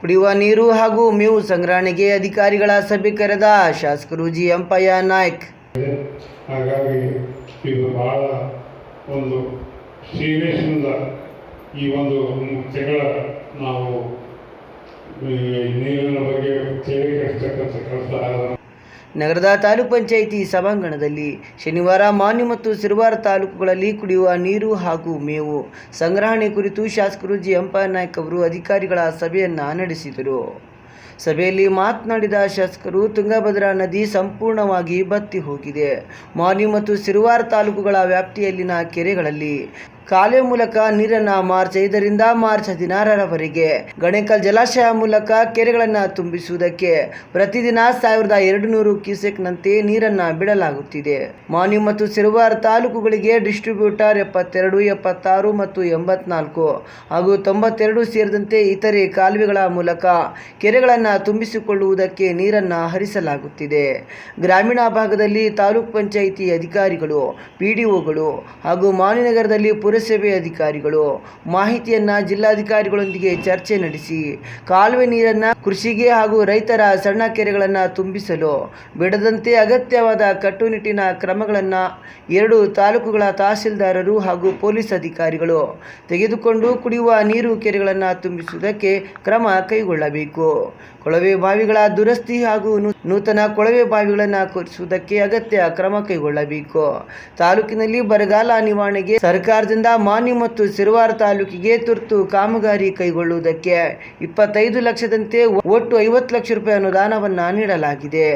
ಕುಡಿಯುವ ನೀರು ಹಾಗೂ ಮೇವು ಸಂಗ್ರಹಣೆಗೆ ಅಧಿಕಾರಿಗಳ ಸಭೆ ಕರೆದ ಶಾಸಕರು ಜಿ. ಎಂಪಯ್ಯ ನಾಯ್ಕ್. ಹಾಗಾಗಿ ಇದು ಬಹಳ ಒಂದು ಸೀರಿಯಸ್ನಿಂದ ಈ ಒಂದು ತಿಂಗಳ ನಾವು ನೀರಿನ ಬಗ್ಗೆ ಕೆಡಿಸ್ತಕ್ಕಂಥ ಕೆಲಸ ನಗರದ ತಾಲೂಕ್ ಪಂಚಾಯಿತಿ ಸಭಾಂಗಣದಲ್ಲಿ ಶನಿವಾರ ಮಾನ್ಯ ಮತ್ತು ಸಿರುವಾರ ತಾಲೂಕುಗಳಲ್ಲಿ ಕುಡಿಯುವ ನೀರು ಹಾಗೂ ಮೇವು. ಸಂಗ್ರಹಣೆ ಕುರಿತು ಶಾಸಕರು ಜಿ. ಎಂಪಯ್ಯ ನಾಯ್ಕ್ ಅವರು ಅಧಿಕಾರಿಗಳ ಸಭೆಯನ್ನು ನಡೆಸಿದರು. ಸಭೆಯಲ್ಲಿ ಮಾತನಾಡಿದ ಶಾಸಕರು, ತುಂಗಭದ್ರಾ ನದಿ ಸಂಪೂರ್ಣವಾಗಿ ಬತ್ತಿ ಹೋಗಿದೆ. ಮಾನ್ಯ ಮತ್ತು ಸಿರುವಾರ ತಾಲೂಕುಗಳ ವ್ಯಾಪ್ತಿಯಲ್ಲಿನ ಕೆರೆಗಳಲ್ಲಿ ಕಾಲುವೆ ಮೂಲಕ ನೀರನ್ನು ಮಾರ್ಚ್ ಐದರಿಂದ ಮಾರ್ಚ್ ಹದಿನಾರರವರೆಗೆ. ಗಣೇಕಲ್ ಜಲಾಶಯ ಮೂಲಕ ಕೆರೆಗಳನ್ನು ತುಂಬಿಸುವುದಕ್ಕೆ ಪ್ರತಿದಿನ ಸಾವಿರದ ಎರಡು ನೂರು ಕ್ಯೂಸೆಕ್ನಂತೆ ನೀರನ್ನು ಬಿಡಲಾಗುತ್ತಿದೆ. ಮಾನ್ಯು ಮತ್ತು ಸಿರುವಾರ್ ತಾಲೂಕುಗಳಿಗೆ ಡಿಸ್ಟ್ರಿಬ್ಯೂಟರ್ ಎಪ್ಪತ್ತೆರಡು, ಎಪ್ಪತ್ತಾರು ಮತ್ತು ಎಂಬತ್ನಾಲ್ಕು ಹಾಗೂ ತೊಂಬತ್ತೆರಡು ಸೇರಿದಂತೆ ಇತರೆ ಕಾಲುವೆಗಳ ಮೂಲಕ ಕೆರೆಗಳನ್ನು ತುಂಬಿಸಿಕೊಳ್ಳುವುದಕ್ಕೆ ನೀರನ್ನು ಹರಿಸಲಾಗುತ್ತಿದೆ. ಗ್ರಾಮೀಣ ಭಾಗದಲ್ಲಿ ತಾಲೂಕ್ ಪಂಚಾಯಿತಿ ಅಧಿಕಾರಿಗಳು, ಪಿಡಿಒಗಳು ಹಾಗೂ ಮಾನ್ಯನಗರದಲ್ಲಿ ಪುರಸಭೆ ಅಧಿಕಾರಿಗಳು ಮಾಹಿತಿಯನ್ನ ಜಿಲ್ಲಾಧಿಕಾರಿಗಳೊಂದಿಗೆ ಚರ್ಚೆ ನಡೆಸಿ ಕಾಲುವೆ ನೀರನ್ನ ಕೃಷಿಗೆ ಹಾಗೂ ರೈತರ ಸಣ್ಣ ಕೆರೆಗಳನ್ನು ತುಂಬಿಸಲು ಬಿಡದಂತೆ ಅಗತ್ಯವಾದ ಕಟ್ಟುನಿಟ್ಟಿನ ಕ್ರಮಗಳನ್ನು ಎರಡು ತಾಲೂಕುಗಳ ತಹಸೀಲ್ದಾರರು ಹಾಗೂ ಪೊಲೀಸ್ ಅಧಿಕಾರಿಗಳು ತೆಗೆದುಕೊಂಡು ಕುಡಿಯುವ ನೀರು ಕೆರೆಗಳನ್ನು ತುಂಬಿಸುವುದಕ್ಕೆ ಕ್ರಮ ಕೈಗೊಳ್ಳಬೇಕು. ಕೊಳವೆ ಬಾವಿಗಳ ದುರಸ್ತಿ ಹಾಗೂ ನೂತನ ಕೊಳವೆ ಬಾವಿಗಳನ್ನು ಕೊರಿಸುವುದಕ್ಕೆ ಅಗತ್ಯ ಕ್ರಮ ಕೈಗೊಳ್ಳಬೇಕು. ತಾಲೂಕಿನಲ್ಲಿ ಬರಗಾಲ ನಿವಾರಣೆಗೆ ಸರ್ಕಾರದಿಂದ ಮಾನ್ಯ ಮತ್ತು ಸಿರುವಾರ ತಾಲೂಕಿಗೆ ತುರ್ತು ಕಾಮಗಾರಿ ಕೈಗೊಳ್ಳುವುದಕ್ಕೆ ಇಪ್ಪತ್ತೈದು ಲಕ್ಷದಂತೆ ಒಟ್ಟು ಐವತ್ತು ಲಕ್ಷ ರೂಪಾಯಿ ಅನುದಾನವನ್ನು ನೀಡಲಾಗಿದೆ.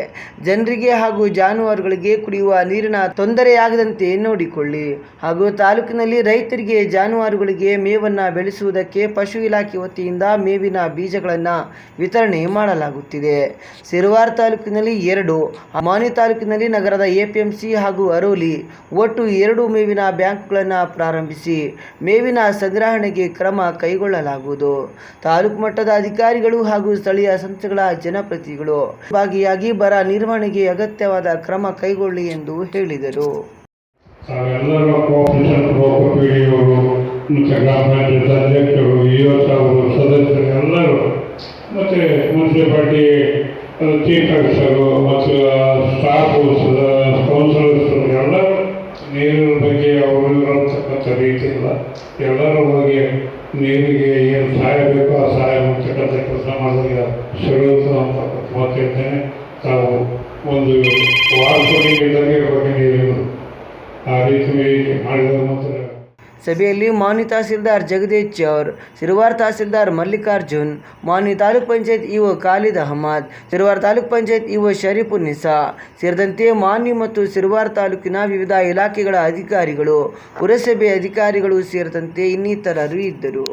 ಜನರಿಗೆ ಹಾಗೂ ಜಾನುವಾರುಗಳಿಗೆ ಕುಡಿಯುವ ನೀರಿನ ತೊಂದರೆಯಾಗದಂತೆ ನೋಡಿಕೊಳ್ಳಿ. ಹಾಗೂ ತಾಲೂಕಿನಲ್ಲಿ ರೈತರಿಗೆ ಜಾನುವಾರುಗಳಿಗೆ ಮೇವನ್ನು ಬೆಳೆಸುವುದಕ್ಕೆ ಪಶು ಇಲಾಖೆ ವತಿಯಿಂದ ಮೇವಿನ ಬೀಜಗಳನ್ನು ವಿತರಣೆ ಮಾಡಲಾಗುತ್ತಿದೆ. ಸಿರುವಾರ ತಾಲೂಕಿನಲ್ಲಿ ಎರಡು ಮಾನಿ ತಾಲೂಕಿನಲ್ಲಿ ನಗರದ ಎಪಿಎಂಸಿ ಹಾಗೂ ಅರೋಲಿ ಒಟ್ಟು ಎರಡು ಮೇವಿನ ಬ್ಯಾಂಕ್ಗಳನ್ನು ಪ್ರಾರಂಭಿಸಿ ಮೇವಿನ ಸಂಗ್ರಹಣೆಗೆ ಕ್ರಮ ಕೈಗೊಳ್ಳಲಾಗುವುದು. ತಾಲೂಕು ಮಟ್ಟದ ಅಧಿಕಾರಿಗಳು ಹಾಗೂ ಸ್ಥಳೀಯ ಸಂಸ್ಥೆಗಳ ಜನಪ್ರತಿನಿಧಿಗಳು ಭಾಗಿಯಾಗಿ ಬರ ನಿರ್ವಹಣೆಗೆ ಅಗತ್ಯವಾದ ಕ್ರಮ ಕೈಗೊಳ್ಳಿ ಎಂದು ಹೇಳಿದರು. ಮುನ್ಸಿಪಾಲ್ಟಿ ಚೀಫ್ ಆಫೀಸರು ಮತ್ತು ಸ್ಟಾಫ್ ಕೌನ್ಸಿಲರ್ಸ್ ನೀರಿನ ಬಗ್ಗೆ ಅವರು ಇರತಕ್ಕಂಥ ರೀತಿ ಇಲ್ಲ. ಎಲ್ಲರೂ ಹೋಗಿ ನೀರಿಗೆ ಏನು ಸಹಾಯ ಬೇಕೋ ಆ ಸಹಾಯ ಮಾಡ್ತಕ್ಕಂಥ ಕೆಲಸ ಮಾಡಿದಾಗ ಸುಳಿಯುತ್ತೆ ಅಂತ ಮಾತಿರ್ತೇನೆ ತಾವು ಒಂದು ವಾರಸೂರಿಗೆ ಬಗ್ಗೆ ನೀರು ಆ ರೀತಿ ಮಾಡಿದ ಮಾತ್ರ ಸಭೆಯಲ್ಲಿ ಮಾನ್ಯ ತಹಸೀಲ್ದಾರ್ ಜಗದೀಶ್ ಚೌರ್ ಸಿರುವಾರ್ ತಹಸೀಲ್ದಾರ್ ಮಲ್ಲಿಕಾರ್ಜುನ್, ಮಾನ್ಯ ತಾಲೂಕ್ ಪಂಚಾಯತ್ ಇಒ ಖಾಲಿದ್ ಅಹಮದ್, ಸಿರುವಾರ್ ತಾಲೂಕ್ ಪಂಚಾಯತ್ ಇಒ ಶರೀಫು ನಿಸಾ, ಸೇರಿದಂತೆ ಮಾನ್ಯ ಮತ್ತು ಸಿರುವಾರ್ ತಾಲೂಕಿನ ವಿವಿಧ ಇಲಾಖೆಗಳ ಅಧಿಕಾರಿಗಳು, ಪುರಸಭೆ ಅಧಿಕಾರಿಗಳು ಸೇರಿದಂತೆ ಇನ್ನಿತರರು ಇದ್ದರು.